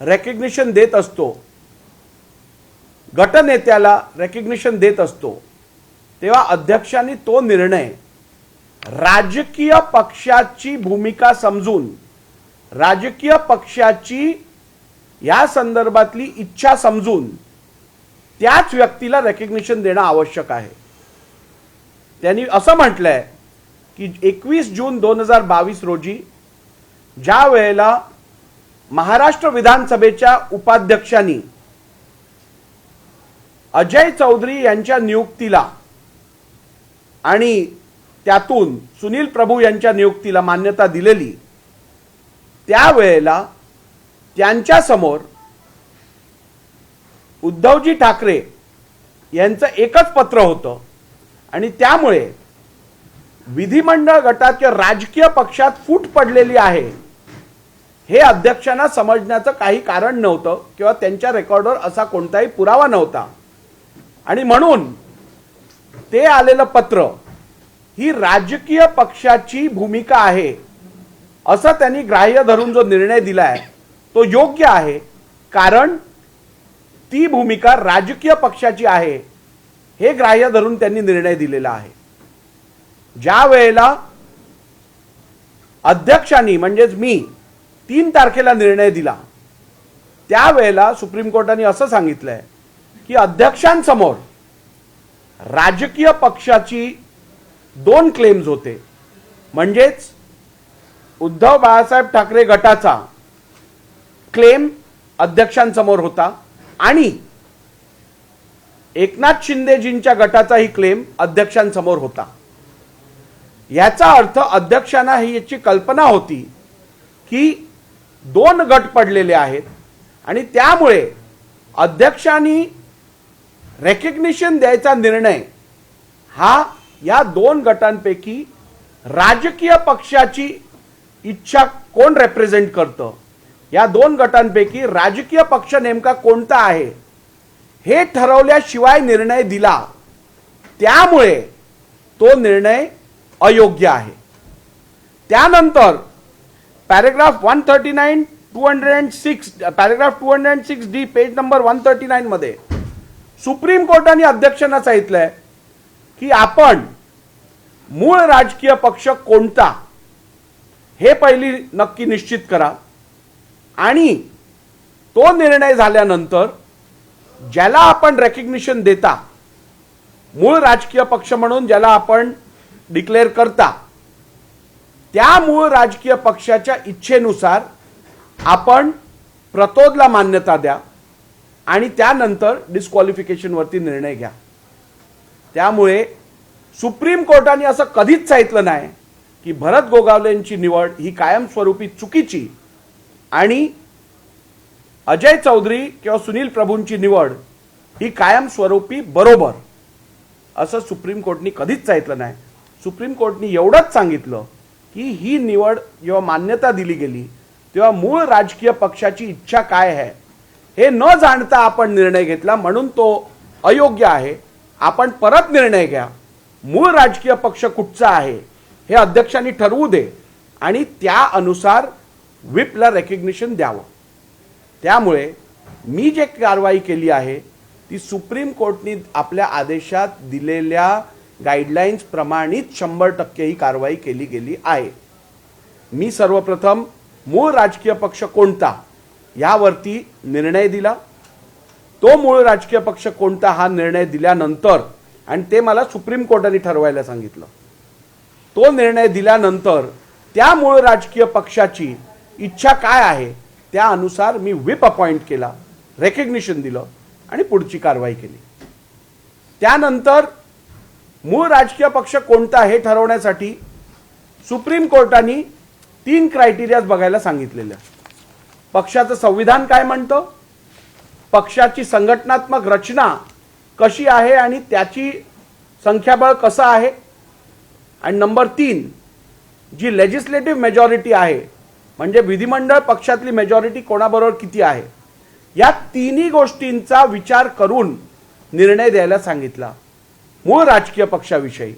Recognition देत असतो. गटनेत्याला recognition देत असतो. तेव्हा अध्यक्षांनी तो निर्णय राजकीय पक्षाची भूमिका समजून राजकीय पक्षाची या संदर्भातली इच्छा समजून त्याच व्यक्तीला रेकग्निशन देणं आवश्यक आहे. त्यांनी असं म्हटलंय की एकवीस जून दोन हजार बावीस रोजी ज्या वेळेला महाराष्ट्र विधानसभेच्या उपाध्यक्षांनी अजय चौधरी यांच्या नियुक्तीला आणि त्यातून सुनील प्रभू यांच्या नियुक्तीला मान्यता दिलेली त्यावेळेला त्यांच्यासमोर उद्धवजी ठाकरे यांचं एकच पत्र होतं आणि त्यामुळे विधिमंडळ गटाच्या राजकीय पक्षात फूट पडलेली आहे. हे अध्यक्षांना समजण्याचं काही कारण नव्हतं किंवा त्यांच्या रेकॉर्डवर असा कोणताही पुरावा नव्हता. आणि म्हणून ते आलेलं पत्र ही राजकीय पक्षाची भूमिका आहे असं त्यांनी ग्राह्य धरून जो निर्णय दिलाय तो योग्य आहे. कारण ती भूमिका राजकीय पक्षाची आहे हे ग्राह्य धरून त्यांनी निर्णय दिलेला आहे. ज्या वेळेला अध्यक्षांनी म्हणजेच मी तीन तारखेला निर्णय दिला. त्यावेळेला सुप्रीम कोर्टाने असं सांगितलंय की अध्यक्षांसमोर राजकीय पक्षाची दोन क्लेम्स होते. म्हणजेच उद्धव बाळासाहेब ठाकरे गटाचा क्लेम अध्यक्षांसमोर होता आणि एकनाथ शिंदेजींच्या गटाचाही क्लेम अध्यक्षांसमोर होता. याचा अर्थ अध्यक्षांना ही याची कल्पना होती की दोन गट पडलेले आहेत. आणि त्यामुळे अध्यक्षांनी रेकग्निशन द्यायचा निर्णय हा या दोन गटांपैकी राजकीय पक्षाची इच्छा कोण रेप्रेझेंट करतं? या दोन गटांपैकी राजकीय पक्ष नेमका कोणता आहे? हे ठरवल्याशिवाय निर्णय दिला. त्यामुळे तो निर्णय अयोग्य आहे. त्यानंतर paragraph one thirty nine two hundred and six paragraph two hundred and six D page number one thirty नाईनमध्ये supreme कोर्टाने अध्यक्षांना सांगितलंय की आपण मूळ राजकीय पक्ष कोणता हे पहिली नक्की निश्चित करा. आणि तो निर्णय झाल्यानंतर ज्याला आपण रेकग्निशन देता मूळ राजकीय पक्ष म्हणून ज्याला आपण डिक्लेअर करता त्यामुळं राजकीय पक्षाच्या इच्छेनुसार आपण प्रतोदला मान्यता द्या आणि त्यानंतर डिस्क्वालिफिकेशनवरती निर्णय घ्या. त्यामुळे सुप्रीम कोर्टाने असं कधीच सांगितलं नाही की भरत गोगावलेंची निवड ही कायमस्वरूपी चुकीची आणि अजय चौधरी किंवा सुनील प्रभूंची निवड ही कायमस्वरूपी बरोबर असं सुप्रीम कोर्टनी कधीच सांगितलं नाही. सुप्रीम कोर्टनी एवढंच सांगितलं की ही निवड जेव्हा मान्यता दिली गेली तेव्हा मूळ राजकीय पक्षाची इच्छा काय आहे हे न जाणता आपण निर्णय घेतला. म्हणून तो अयोग्य आहे. आपण परत निर्णय घ्या. मूळ राजकीय पक्ष कुठचा आहे हे अध्यक्षांनी ठरवू दे आणि त्या अनुसार विपला रेकग्निशन द्यावं. त्यामुळे मी जे कारवाई केली आहे ती सुप्रीम कोर्टनी आपल्या आदेशात दिलेल्या गाईडलाईन्स प्रमाणित शंभर टक्के ही कारवाई केली गेली आहे. मी सर्वप्रथम मूळ राजकीय पक्ष कोणता यावरती निर्णय दिला. तो मूळ राजकीय पक्ष कोणता हा निर्णय दिल्यानंतर आणि ते मला सुप्रीम कोर्टाने ठरवायला सांगितलं. तो निर्णय दिल्यानंतर त्या मूळ राजकीय पक्षाची इच्छा काय आहे त्या अनुसार मी व्हिप अपॉइंट केला रेकग्निशन दिलं आणि पुढची कारवाई केली. त्यानंतर मूळ राजकीय पक्ष कोणता हे ठरवण्यासाठी सुप्रीम कोर्टाने तीन क्रायटेरियाज बघायला सांगितलेलं पक्षाचं संविधान काय म्हणतं? पक्षाची संघटनात्मक रचना कशी आहे आणि त्याची संख्याबळ कसं आहे? आणि नंबर तीन जी लेजिस्लेटिव्ह मेजॉरिटी आहे म्हणजे विधिमंडळ पक्षातली मेजॉरिटी कोणाबरोबर किती आहे? या तिन्ही गोष्टींचा विचार करून निर्णय द्यायला सांगितला. मूळ राजकीय पक्षाविषयी.